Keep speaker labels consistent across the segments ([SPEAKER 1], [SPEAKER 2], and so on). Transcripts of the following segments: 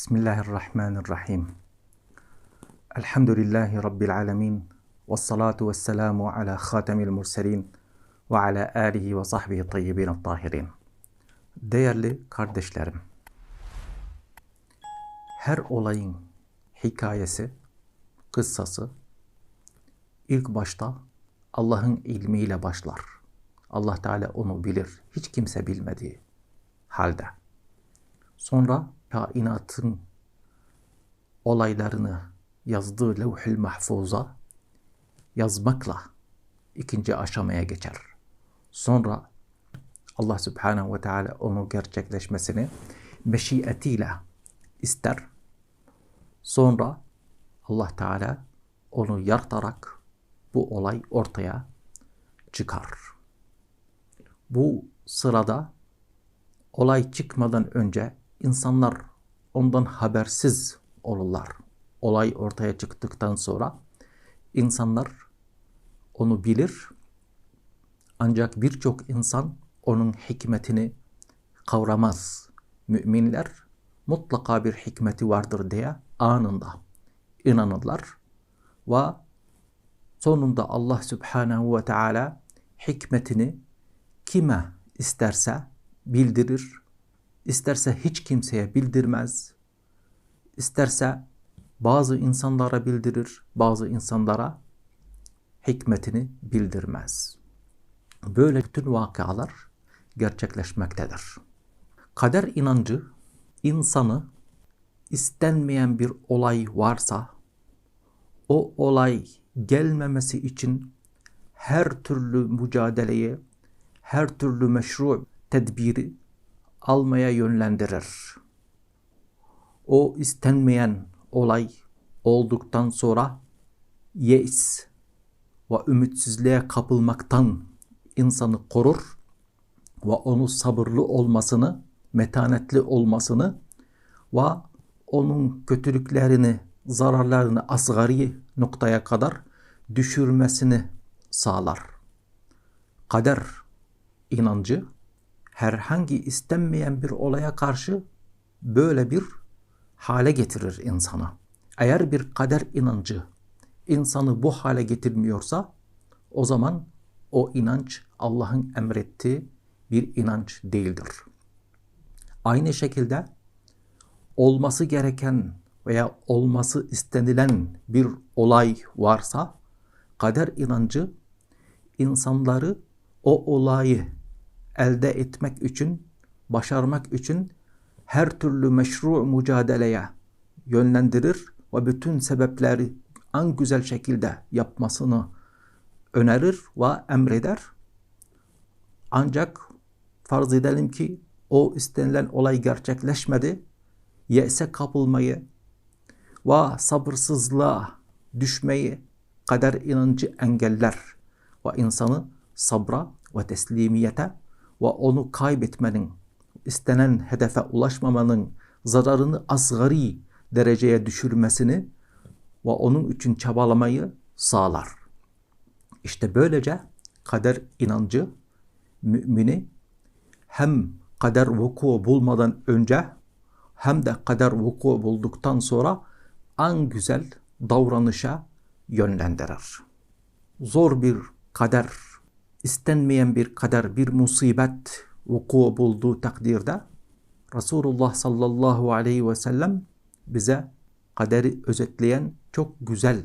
[SPEAKER 1] Bismillahirrahmanirrahim. Elhamdülillahi Rabbil alemin. Ve salatu ve selamu ala khatemil murselin ve ala alihi ve sahbihi tayyibin tahirin. Değerli kardeşlerim, her olayın hikayesi, kıssası ilk başta Allah'ın ilmiyle başlar. Allah Teala onu bilir. Hiç kimse bilmediği halde. Sonra kainatın olaylarını yazdığı levh-ül mahfuza yazmakla ikinci aşamaya geçer. Sonra Allah Subhanahu ve Teala onu gerçekleşmesini meşiyetiyle ister. Sonra Allah Teala onu yaratarak bu olay ortaya çıkar. Bu sırada olay çıkmadan önce insanlar ondan habersiz olurlar. Olay ortaya çıktıktan sonra insanlar onu bilir. Ancak birçok insan onun hikmetini kavramaz. Müminler mutlaka bir hikmeti vardır diye anında inanırlar. Ve sonunda Allah Subhanahu ve Teala hikmetini kime isterse bildirir, isterse hiç kimseye bildirmez, isterse bazı insanlara bildirir, bazı insanlara hikmetini bildirmez. Böyle bütün vakalar gerçekleşmektedir. Kader inancı insanı istenmeyen bir olay varsa o olay gelmemesi için her türlü mücadeleyi, her türlü meşru tedbiri almaya yönlendirir. O istenmeyen olay olduktan sonra yeis ve ümitsizliğe kapılmaktan insanı korur ve onu sabırlı olmasını, metanetli olmasını ve onun kötülüklerini, zararlarını asgari noktaya kadar düşürmesini sağlar. Kader inancı herhangi istenmeyen bir olaya karşı böyle bir hale getirir insana. Eğer bir kader inancı insanı bu hale getirmiyorsa o zaman o inanç Allah'ın emrettiği bir inanç değildir. Aynı şekilde olması gereken veya olması istenilen bir olay varsa kader inancı insanları o olayı elde etmek için, başarmak için her türlü meşru mücadeleye yönlendirir ve bütün sebepleri en güzel şekilde yapmasını önerir ve emreder. Ancak farz edelim ki o istenilen olay gerçekleşmedi. Yese kapılmayı ve sabırsızlığa düşmeyi kader inancı engeller ve insanı sabra ve teslimiyete ve onu kaybetmenin, istenen hedefe ulaşmamanın zararını asgari dereceye düşürmesini ve onun için çabalamayı sağlar. İşte böylece kader inancı mümini hem kader vuku bulmadan önce hem de kader vuku bulduktan sonra en güzel davranışa yönlendirir. Zor bir kader, istenmeyen bir kader, bir musibet vuku bulduğu takdirde Resulullah sallallahu aleyhi ve sellem bize kaderi özetleyen çok güzel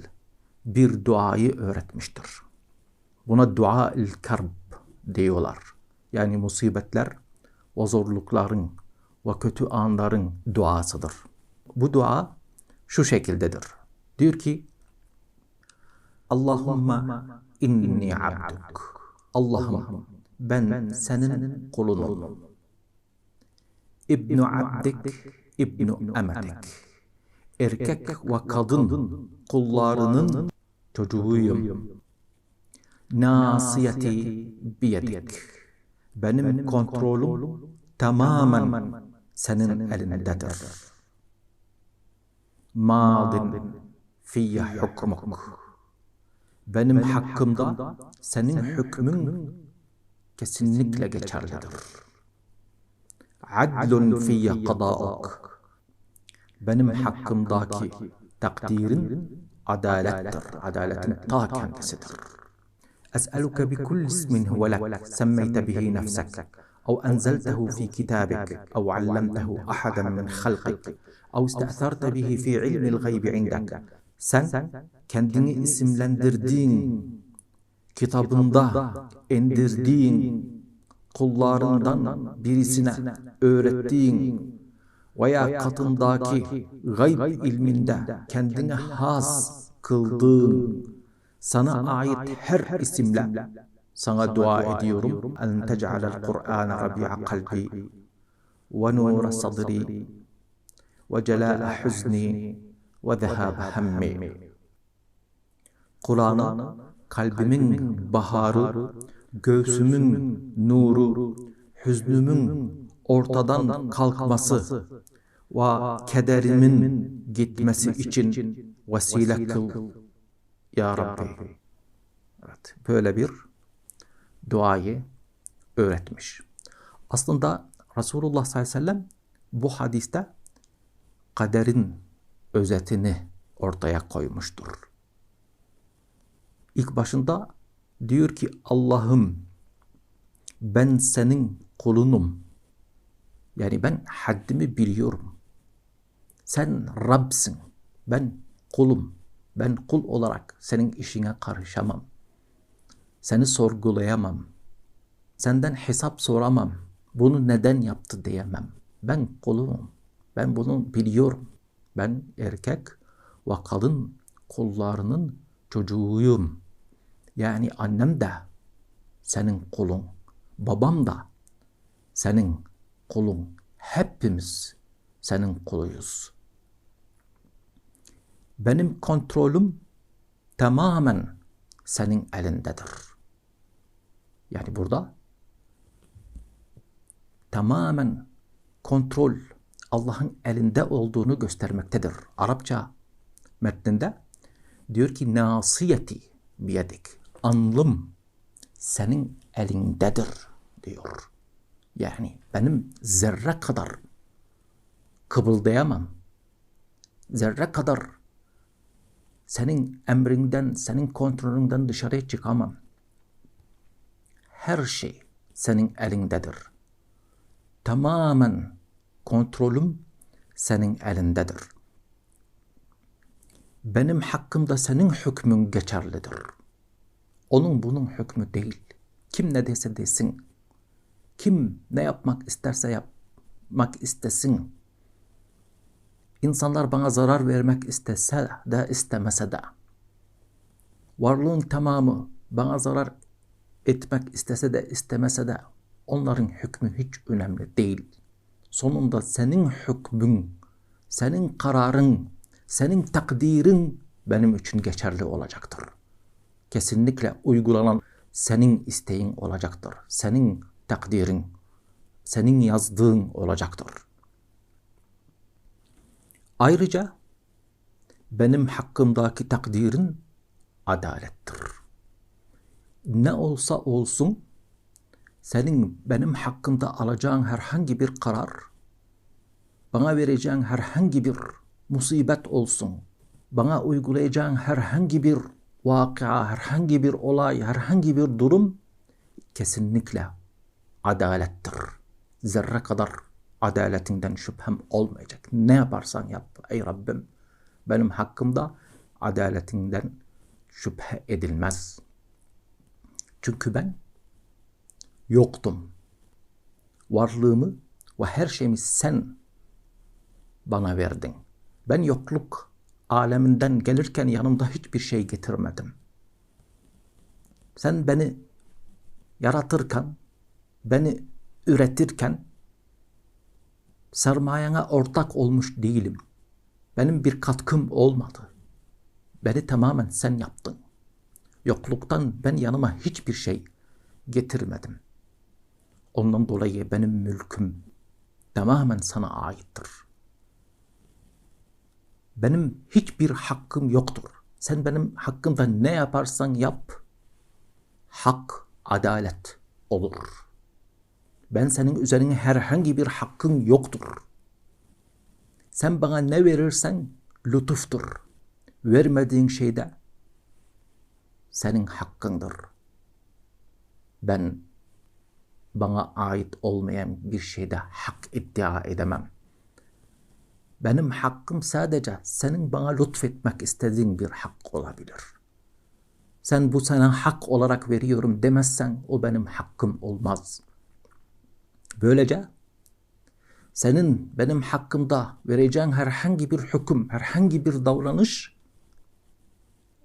[SPEAKER 1] bir duayı öğretmiştir. Buna dua-ül karb diyorlar. Yani musibetler ve zorlukların ve kötü anların duasıdır. Bu dua şu şekildedir. Diyor ki Allahümme inni abduk. Allah'ım ben senin kulunum. İbnu abdik, İbnu emedik. Erkek ve kadın kullarının çocuğuyum. Nasiyeti biyedik. Benim kontrolüm tamamen senin elindedir. Madin fiyye hukmuk. Benim hakkımda senin hükmün kesinlikle geçerlidir. Adlun fiyye kadauk. benim hakkımdaki takdirin adalettir. Adaletin ta kendisidir. Bi kulli ismin huve lek semmeyte bihi nefsek أو أنزلته في كتابك أو علمته أحدا من خلقك أو استأثرت به في علم الغيب عندك sen kendini isimlendirdiğin kitabında indirdiğin kullarından birisine öğrettiğin veya katındaki gayb ilminde kendine has kıldığın sana ait her isimle sana dua ediyorum. en tec'alel Kur'an rabi'a kalbi ve nura sadri ve celâ'a huzni ve zehâbe hemmi Kur'an'ı kalbimin baharı, göğsümün nuru, hüznümün ortadan kalkması ve kederimin gitmesi için vesile kıl ya Rabbi. Evet, böyle bir duayı öğretmiş. Aslında Resulullah sallallahu aleyhi ve sellem bu hadiste kaderin özetini ortaya koymuştur. İlk başında diyor ki Allah'ım ben senin kulunum. Yani ben haddimi biliyorum. Sen Rab'sin. Ben kulum. Ben kul olarak senin işine karışamam. Seni sorgulayamam. Senden hesap soramam. Bunu neden yaptı diyemem. Ben kulum. Ben bunu biliyorum. Ben erkek ve kadın kullarının çocuğuyum. Yani annem de senin kulun, babam da senin kulun. Hepimiz senin kuluyuz. Benim kontrolüm tamamen senin elindedir. Yani burada tamamen kontrol Allah'ın elinde olduğunu göstermektedir. Arapça metninde diyor ki nasiyeti biyedik. Anlım senin elindedir diyor. Yani benim zerre kadar kıbıldayamam. Zerre kadar senin emrinden, senin kontrolünden dışarıya çıkamam. Her şey senin elindedir. Tamamen kontrolüm senin elindedir. Benim hakkımda senin hükmün geçerlidir. Onun bunun hükmü değil. Kim ne dese desin. Kim ne yapmak isterse yapmak istesin. İnsanlar bana zarar vermek istese de istemese de. Varlığın tamamı bana zarar etmek istese de istemese de onların hükmü hiç önemli değil. Sonunda senin hükmün, senin kararın, senin takdirin benim için geçerli olacaktır. Kesinlikle uygulanan senin isteğin olacaktır. Senin takdirin, senin yazdığın olacaktır. Ayrıca benim hakkımdaki takdirin adalettir. Ne olsa olsun senin benim hakkımda alacağın herhangi bir karar, bana vereceğin herhangi bir musibet olsun, bana uygulayacağın herhangi bir vakia, herhangi bir olay, herhangi bir durum kesinlikle adalettir. Zerre kadar adaletinden şüphem olmayacak. Ne yaparsan yap ey Rabbim benim hakkımda adaletinden şüphe edilmez. Çünkü ben yoktum. Varlığımı ve her şeyimi sen bana verdin. Ben yokluk aleminden gelirken yanımda hiçbir şey getirmedim. Sen beni yaratırken, beni üretirken sermayene ortak olmuş değilim. Benim bir katkım olmadı. Beni tamamen sen yaptın. Yokluktan ben yanıma hiçbir şey getirmedim. Ondan dolayı benim mülküm tamamen sana aittir. Benim hiçbir hakkım yoktur. Sen benim hakkımda ne yaparsan yap, hak, adalet olur. Ben senin üzerine herhangi bir hakkın yoktur. Sen bana ne verirsen lütuftur. Vermediğin şeyde senin hakkındır. Ben bana ait olmayan bir şeyde hak iddia edemem. Benim hakkım sadece senin bana lütfetmek istediğin bir hak olabilir. Sen bu sana hak olarak veriyorum demezsen o benim hakkım olmaz. Böylece senin benim hakkımda vereceğin herhangi bir hüküm, herhangi bir davranış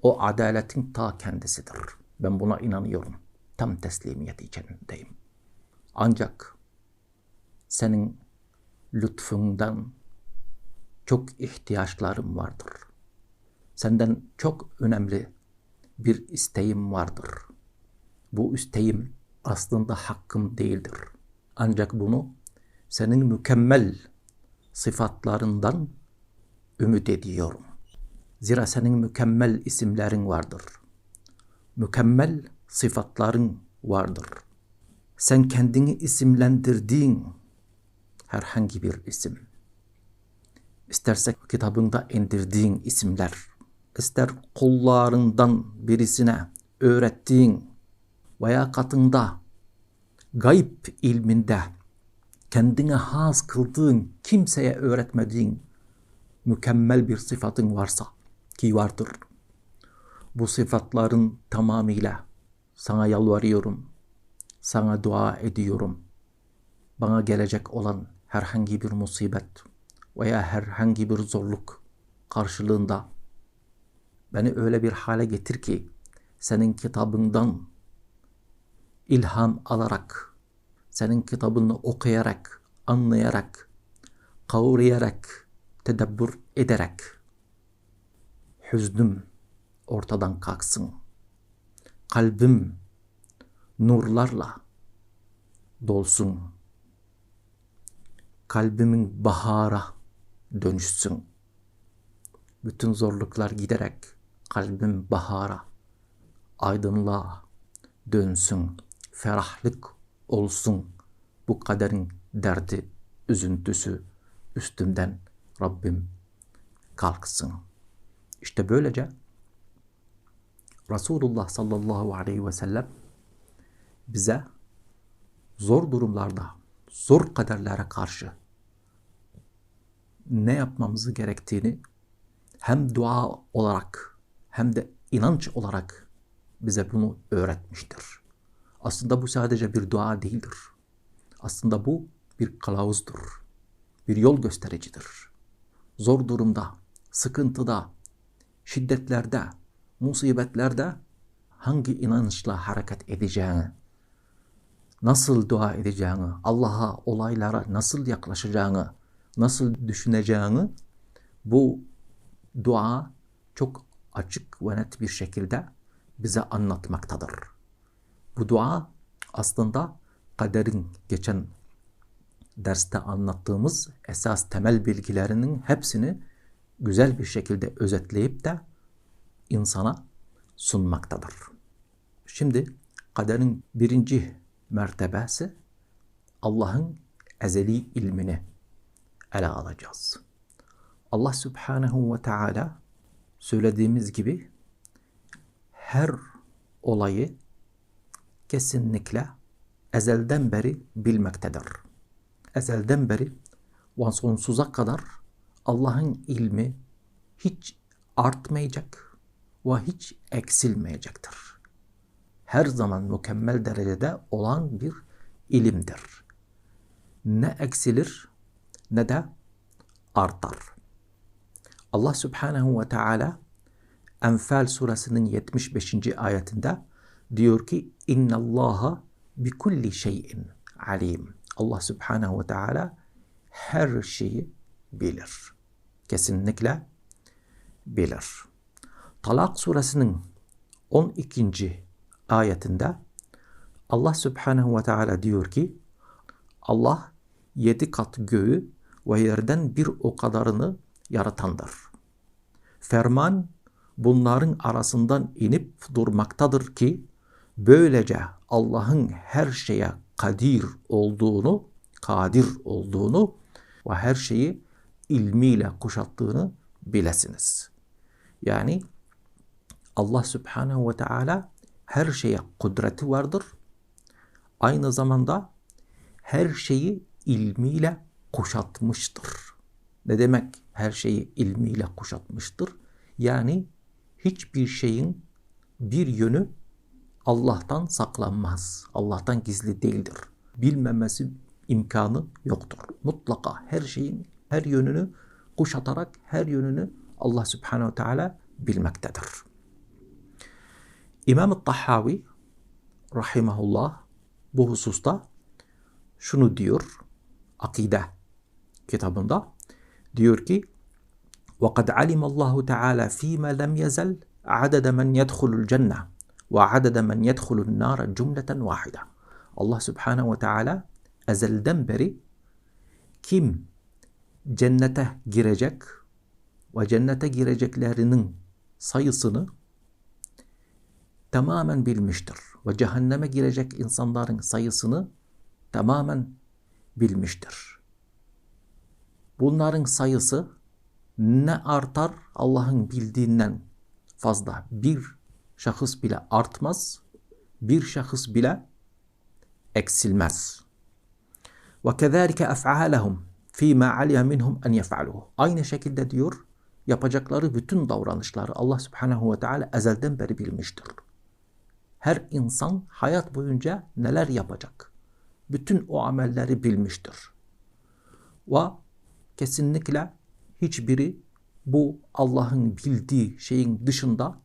[SPEAKER 1] o adaletin ta kendisidir. Ben buna inanıyorum. Tam teslimiyet içindeyim. Ancak senin lütfundan çok ihtiyaçlarım vardır. Senden çok önemli bir isteğim vardır. Bu isteğim aslında hakkım değildir. Ancak bunu senin mükemmel sıfatlarından ümit ediyorum. Zira senin mükemmel isimlerin vardır. Mükemmel sıfatların vardır. Sen kendini isimlendirdiğin herhangi bir isim. İsterse kitabında indirdiğin isimler, ister kullarından birisine öğrettiğin veya katında gayb ilminde kendine has kıldığın, kimseye öğretmediğin mükemmel bir sıfatın varsa ki vardır. Bu sıfatların tamamıyla sana yalvarıyorum, sana dua ediyorum. Bana gelecek olan herhangi bir musibet veya herhangi bir zorluk karşılığında beni öyle bir hale getir ki senin kitabından ilham alarak, senin kitabını okuyarak, anlayarak, kavrayarak, tedebbür ederek hüznüm ortadan kalksın. Kalbim nurlarla dolsun. Kalbimin bahara dönüşsün. Bütün zorluklar giderek kalbim bahara, aydınlığa dönsün. Ferahlık olsun. Bu kaderin derdi, üzüntüsü üstümden Rabbim kalksın. İşte böylece Resulullah sallallahu aleyhi ve sellem bize zor durumlarda, zor kaderlere karşı ne yapmamızı gerektiğini hem dua olarak hem de inanç olarak bize bunu öğretmiştir. Aslında bu sadece bir dua değildir. Aslında bu bir kılavuzdur. Bir yol göstericidir. Zor durumda, sıkıntıda, şiddetlerde, musibetlerde hangi inançla hareket edeceğini, nasıl dua edeceğini, Allah'a olaylara nasıl yaklaşacağını, nasıl düşüneceğini bu dua çok açık ve net bir şekilde bize anlatmaktadır. Bu dua aslında kaderin geçen derste anlattığımız esas temel bilgilerinin hepsini güzel bir şekilde özetleyip de insana sunmaktadır. Şimdi kaderin birinci mertebesi Allah'ın ezeli ilmini ele alacağız. Allah Subhanahu ve Teala söylediğimiz gibi her olayı kesinlikle ezelden beri bilmektedir. Ezelden beri ve sonsuza kadar Allah'ın ilmi hiç artmayacak ve hiç eksilmeyecektir. Her zaman mükemmel derecede olan bir ilimdir. Ne eksilir ne de artar. Allah Subhanahu ve Teala Enfal suresinin 75. ayetinde diyor ki İnna Allaha bi kulli şeyin alim. Allah Subhanahu ve Teala her şeyi bilir. Kesinlikle bilir. Talak suresinin 12. ayetinde Allah Subhanahu ve Teala diyor ki Allah yedi kat göğü ve yerden bir o kadarını yaratandır. Ferman bunların arasından inip durmaktadır ki böylece Allah'ın her şeye kadir olduğunu, kadir olduğunu ve her şeyi ilmiyle kuşattığını bilesiniz. Yani Allah Subhanahu ve Teala her şeye kudreti vardır. Aynı zamanda her şeyi ilmiyle kuşatmıştır. Ne demek her şeyi ilmiyle kuşatmıştır? Yani hiçbir şeyin bir yönü Allah'tan saklanmaz. Allah'tan gizli değildir. Bilmemesi imkanı yoktur. Mutlaka her şeyin her yönünü kuşatarak her yönünü Allah Subhanahu Teala bilmektedir. İmam-ı Tahavi rahimahullah bu hususta şunu diyor akide kitabında diyor ki وَقَدْ عَلِمَ اللّٰهُ تَعَالَى ف۪ي مَا لَمْ يَزَلْ عَدَدَ مَنْ يَدْخُلُ الْجَنَّةِ وَعَدَدَ مَنْ يَدْخُلُ النَّارَ جُمْلَةً وَاحِدًا Allah Subhanahu ve Teala ezelden beri kim cennete girecek ve cennete gireceklerinin sayısını tamamen bilmiştir. Ve cehenneme girecek insanların sayısını tamamen bilmiştir. Bunların sayısı ne artar Allah'ın bildiğinden fazla bir şahıs bile artmaz, bir şahıs bile eksilmez. Ve kezalike ef'alehum fîmâ aliye minhum en yef'aluhu. Aynı şekilde diyor, yapacakları bütün davranışları Allah Subhanahu ve Teala ezelden beri bilmiştir. Her insan hayat boyunca neler yapacak? Bütün o amelleri bilmiştir. Ve kesinlikle hiçbiri bu Allah'ın bildiği şeyin dışında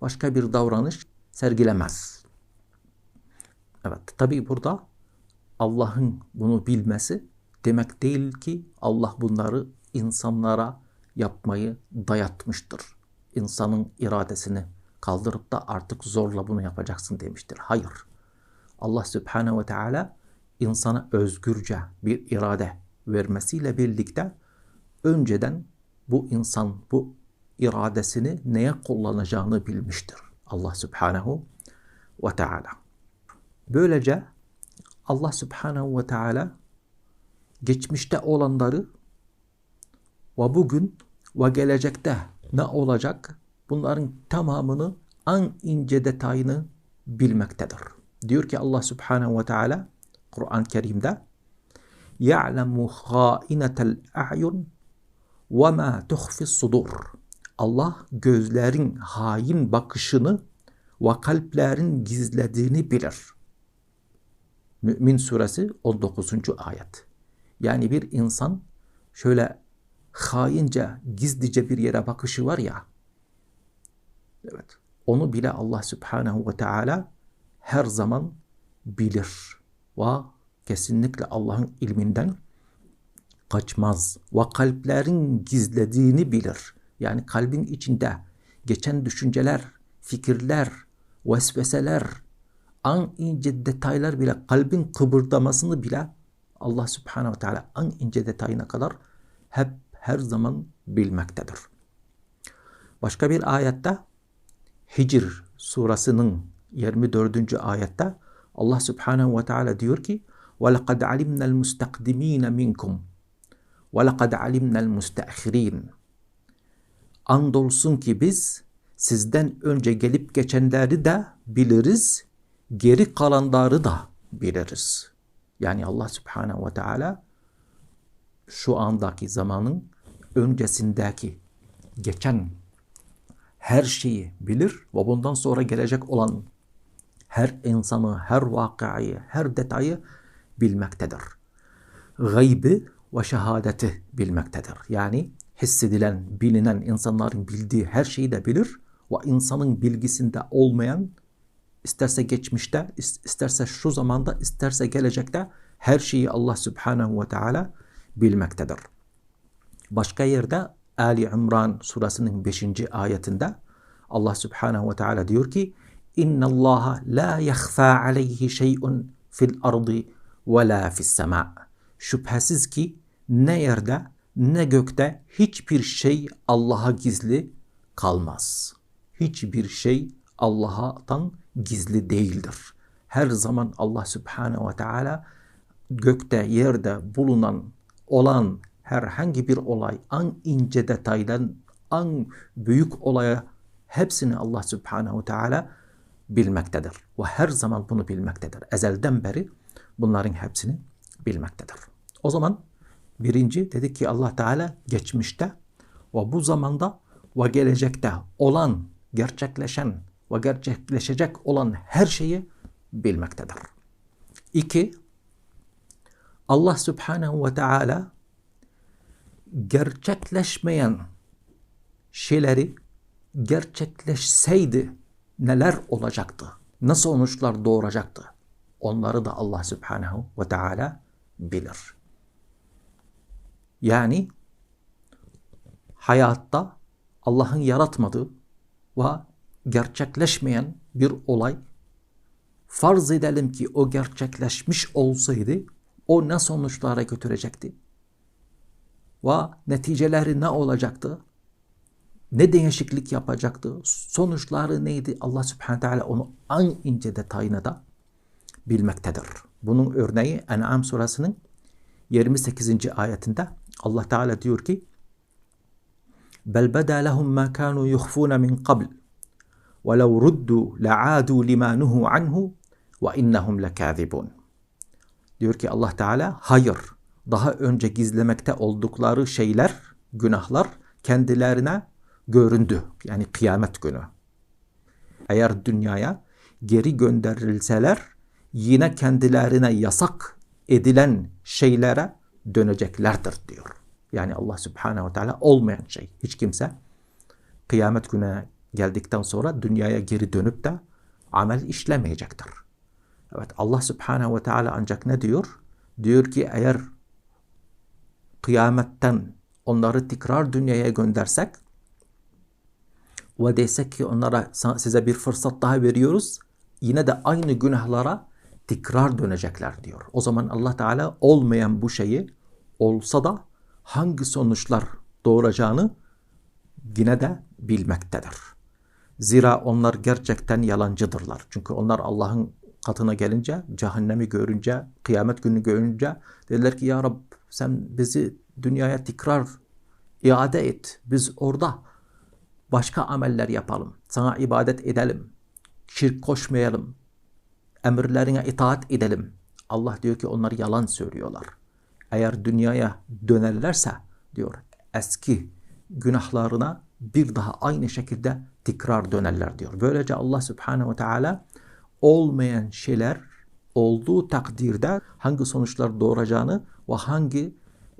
[SPEAKER 1] başka bir davranış sergilemez. Evet, tabi burada Allah'ın bunu bilmesi demek değil ki Allah bunları insanlara yapmayı dayatmıştır. İnsanın iradesini kaldırıp da artık zorla bunu yapacaksın demiştir. Hayır. Allah Subhanahu ve Teala insana özgürce bir irade vermesiyle birlikte önceden bu insan bu iradesini neye kullanacağını bilmiştir. Allah Subhanahu ve Teala. Böylece Allah Subhanahu ve Teala geçmişte olanları ve bugün ve gelecekte ne olacak bunların tamamını en ince detayını bilmektedir. Diyor ki Allah Subhanahu ve Teala Kur'an-ı Kerim'de يَعْلَمُ خَائِنَةَ الْاَعْيُنِ وَمَا تُخْفِ الصُّدُورِ Allah gözlerin hain bakışını ve kalplerin gizlediğini bilir. Mümin suresi 19. ayet. Yani bir insan şöyle haince, gizlice bir yere bakışı var ya. Evet. Onu bile Allah Subhanahu ve Teala her zaman bilir. Ve kesinlikle Allah'ın ilminden kaçmaz. Ve kalplerin gizlediğini bilir. Yani kalbin içinde geçen düşünceler, fikirler, vesveseler, an ince detaylar bile kalbin kıpırdamasını bile Allah Subhanahu ve Teala en ince detayına kadar hep her zaman bilmektedir. Başka bir ayette Hicr surasının 24. ayette Allah Subhanahu ve Teala diyor ki وَلَقَدْ عَلِمْنَا الْمُسْتَقْدِم۪ينَ مِنْكُمْ وَلَقَدْ عَلِمْنَا الْمُسْتَأْخِر۪ينَ Andolsun ki biz sizden önce gelip geçenleri de biliriz, geri kalanları da biliriz. Yani Allah Subhanahu ve Teala şu andaki zamanın öncesindeki geçen her şeyi bilir ve bundan sonra gelecek olan her insanı, her vakayı, her detayı bilmektedir. Gaybi ve şehadeti bilmektedir. Yani hissedilen, bilinen insanların bildiği her şeyi de bilir ve insanın bilgisinde olmayan isterse geçmişte, isterse şu zamanda, isterse gelecekte her şeyi Allah Subhanahu ve Teala bilmektedir. Başka yerde Ali İmran suresinin 5. ayetinde Allah Subhanahu ve Teala diyor ki İnna Allah la yakhfa aleyhi şey'un fil ardı ve la fis sema. Şüphesiz ki ne yerde ne gökte hiçbir şey Allah'a gizli kalmaz. Hiçbir şey Allah'tan gizli değildir. Her zaman Allah Subhanahu ve Teala gökte, yerde bulunan, olan herhangi bir olay, en ince detaydan en büyük olaya hepsini Allah Subhanahu Teala bilmektedir. Ve her zaman bunu bilmektedir. Ezelden beri bunların hepsini bilmektedir. O zaman birinci dedik ki Allah Teala geçmişte ve bu zamanda ve gelecekte olan, gerçekleşen ve gerçekleşecek olan her şeyi bilmektedir. İki, Allah Subhanahu ve Teala gerçekleşmeyen şeyleri gerçekleşseydi neler olacaktı? Nasıl sonuçlar doğuracaktı? Onları da Allah Subhanahu ve Teala bilir. Yani hayatta Allah'ın yaratmadığı ve gerçekleşmeyen bir olay farz edelim ki o gerçekleşmiş olsaydı o ne sonuçlara götürecekti? Ve neticeleri ne olacaktı? Ne değişiklik yapacaktı? Sonuçları neydi? Allah subhanahu teala onu en ince detayına da bilmektedir. Bunun örneği En'am surasının 28. ayetinde Allah Teala diyor ki lehum ma kanu yukhfuna min qabl ve lev ruddu la'adu lima nuhu anhu ve innahum lekâzibun. Diyor ki Allah Teala hayır daha önce gizlemekte oldukları şeyler, günahlar kendilerine göründü. Yani kıyamet günü. Eğer dünyaya geri gönderilseler yine kendilerine yasak edilen şeylere döneceklerdir diyor. Yani Allah Subhanahu ve Teala olmayan şey. Hiç kimse kıyamet gününe geldikten sonra dünyaya geri dönüp de amel işlemeyecektir. Evet Allah Subhanahu ve Teala ancak ne diyor? Diyor ki eğer kıyametten onları tekrar dünyaya göndersek ve desek ki onlara size bir fırsat daha veriyoruz yine de aynı günahlara tekrar dönecekler diyor. O zaman Allah Teala olmayan bu şeyi olsa da hangi sonuçlar doğuracağını yine de bilmektedir. Zira onlar gerçekten yalancıdırlar. Çünkü onlar Allah'ın katına gelince, cehennemi görünce, kıyamet günü görünce dediler ki ya Rab sen bizi dünyaya tekrar iade et. Biz orada başka ameller yapalım. Sana ibadet edelim. Şirk koşmayalım. Emirlerine itaat edelim. Allah diyor ki onlar yalan söylüyorlar. Eğer dünyaya dönerlerse diyor eski günahlarına bir daha aynı şekilde tekrar dönerler diyor. Böylece Allah Subhanahu ve Teala olmayan şeyler olduğu takdirde hangi sonuçlar doğuracağını ve hangi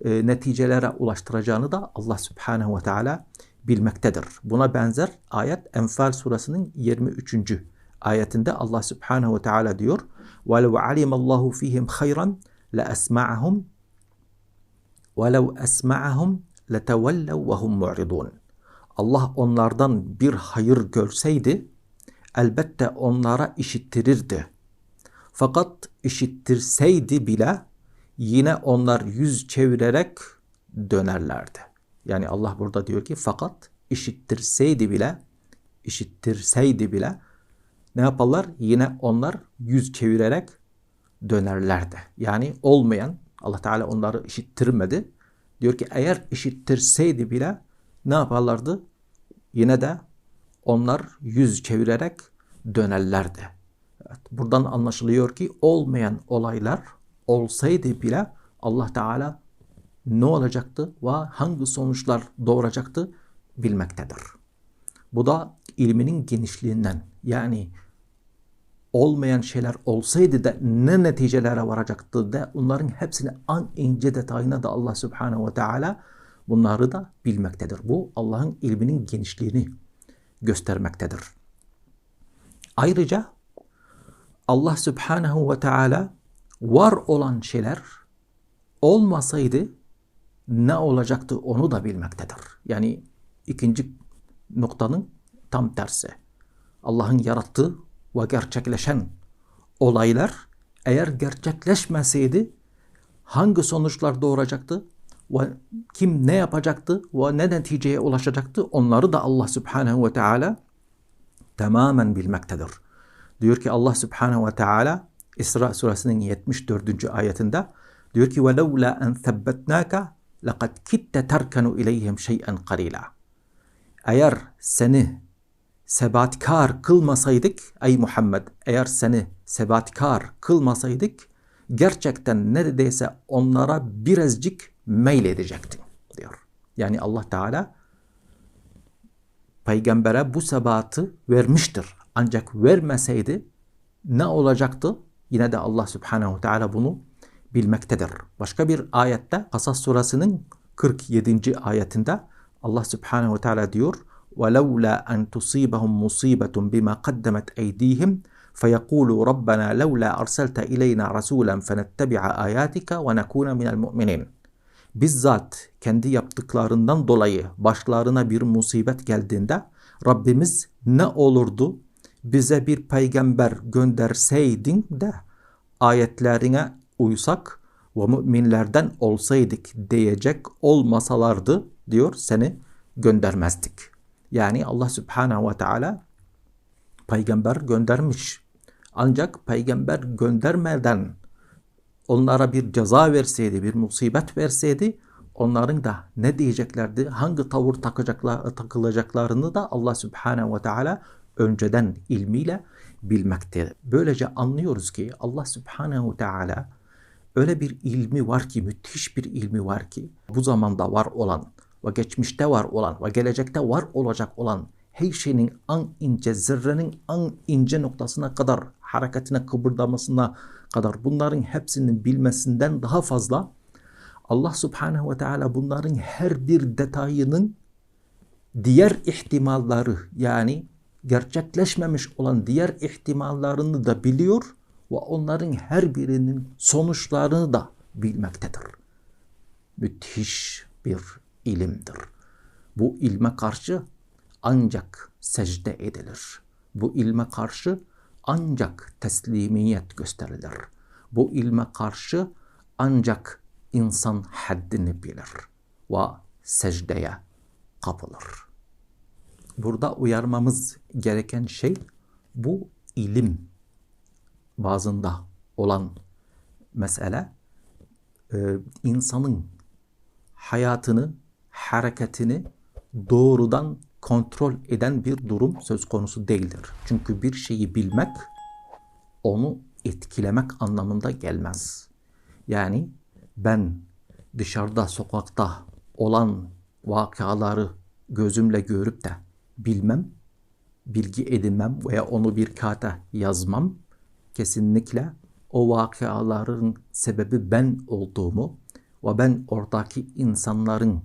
[SPEAKER 1] e, neticelere ulaştıracağını da Allah Subhanahu ve Teala bilmektedir. Buna benzer ayet Enfal suresinin 23. ayetinde Allah Subhanahu ve Teala diyor: "Ve lev alimallahu fihim hayran la esma'ahum ve lev esma'ahum letevellev ve hum mu'ridun." Allah onlardan bir hayır görseydi elbette onlara işittirirdi. Fakat işittirseydi bile yine onlar yüz çevirerek dönerlerdi. Yani Allah burada diyor ki fakat işittirseydi bile işittirseydi bile ne yaparlar? Yine onlar yüz çevirerek dönerlerdi. Yani olmayan Allah Teala onları işittirmedi. Diyor ki eğer işittirseydi bile ne yaparlardı? Yine de onlar yüz çevirerek dönerlerdi. Evet, buradan anlaşılıyor ki olmayan olaylar olsaydı bile Allah Teala ne olacaktı ve hangi sonuçlar doğuracaktı bilmektedir. Bu da ilminin genişliğinden yani olmayan şeyler olsaydı da ne neticelere varacaktı da onların hepsini en ince detayına da Allah Subhanahu ve Teala bunları da bilmektedir. Bu Allah'ın ilminin genişliğini göstermektedir. Ayrıca Allah Subhanahu ve Teala var olan şeyler olmasaydı ne olacaktı onu da bilmektedir. Yani ikinci noktanın tam tersi. Allah'ın yarattığı ve gerçekleşen olaylar eğer gerçekleşmeseydi hangi sonuçlar doğuracaktı ve kim ne yapacaktı ve ne neticeye ulaşacaktı onları da Allah Subhanahu ve Teala tamamen bilmektedir. Diyor ki Allah Subhanahu ve Teala İsra suresinin 74. ayetinde diyor ki وَلَوْلَا أَنْ ثَبَّتْنَاكَ لَقَدْ كِتَّ تَرْكَنُ اِلَيْهِمْ شَيْئًا قَلِيلًا Eğer seni sebatkar kılmasaydık ey Muhammed eğer seni sebatkar kılmasaydık gerçekten neredeyse onlara birazcık meyledecektin diyor. Yani Allah Teala peygambere bu sebatı vermiştir. Ancak vermeseydi ne olacaktı? Yine de Allah Subhanahu Teala bunu bilmektedir. Başka bir ayette Kasas suresinin 47. ayetinde Allah Subhanahu Teala diyor وَلَوْلَا أَنْ تُصِيبَهُمْ مُصِيبَةٌ بِمَا قَدَّمَتْ أَيْدِيهِمْ فَيَقُولُوا رَبَّنَا لَوْلَا أَرْسَلْتَ إِلَيْنَا رَسُولًا فَنَتَّبِعَ آيَاتِكَ وَنَكُونَ مِنَ الْمُؤْمِنِينَ Bizzat kendi yaptıklarından dolayı başlarına bir musibet geldiğinde Rabbimiz ne olurdu bize bir peygamber gönderseydin de ayetlerine uysak ve müminlerden olsaydık diyecek olmasalardı diyor seni göndermezdik. Yani Allah Subhanahu ve Teala peygamber göndermiş. Ancak peygamber göndermeden onlara bir ceza verseydi, bir musibet verseydi onların da ne diyeceklerdi, hangi tavır takacaklar, takılacaklarını da Allah Subhanahu ve Teala önceden ilmiyle bilmekte. Böylece anlıyoruz ki Allah Subhanahu Teala öyle bir ilmi var ki, müthiş bir ilmi var ki bu zamanda var olan ve geçmişte var olan ve gelecekte var olacak olan her şeyin an ince, zerrenin an ince noktasına kadar, hareketine kıpırdamasına kadar bunların hepsinin bilmesinden daha fazla Allah Subhanahu ve Teala bunların her bir detayının diğer ihtimalları yani gerçekleşmemiş olan diğer ihtimallarını da biliyor ve onların her birinin sonuçlarını da bilmektedir. Müthiş bir ilimdir. Bu ilme karşı ancak secde edilir. Bu ilme karşı ancak teslimiyet gösterilir. Bu ilme karşı ancak insan haddini bilir ve secdeye kapılır burada uyarmamız gereken şey bu ilim bazında olan mesele e, insanın hayatını, hareketini doğrudan kontrol eden bir durum söz konusu değildir. Çünkü bir şeyi bilmek onu etkilemek anlamında gelmez. Yani ben dışarıda sokakta olan vakaları gözümle görüp de bilmem, bilgi edinmem veya onu bir kağıda yazmam kesinlikle o vakaların sebebi ben olduğumu ve ben oradaki insanların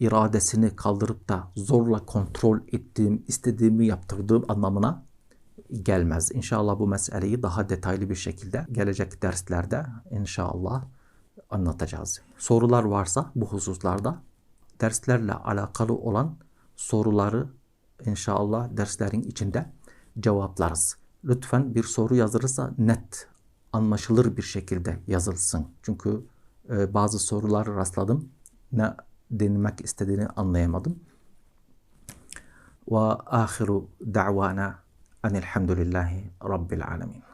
[SPEAKER 1] iradesini kaldırıp da zorla kontrol ettiğim, istediğimi yaptırdığım anlamına gelmez. İnşallah bu meseleyi daha detaylı bir şekilde gelecek derslerde inşallah anlatacağız. Sorular varsa bu hususlarda derslerle alakalı olan soruları inşallah derslerin içinde cevaplarız. Lütfen bir soru yazılırsa net, anlaşılır bir şekilde yazılsın. Çünkü e, bazı sorular rastladım. Ne denilmek istediğini anlayamadım. Ve ahiru da'vana enilhamdülillahi rabbil alemin.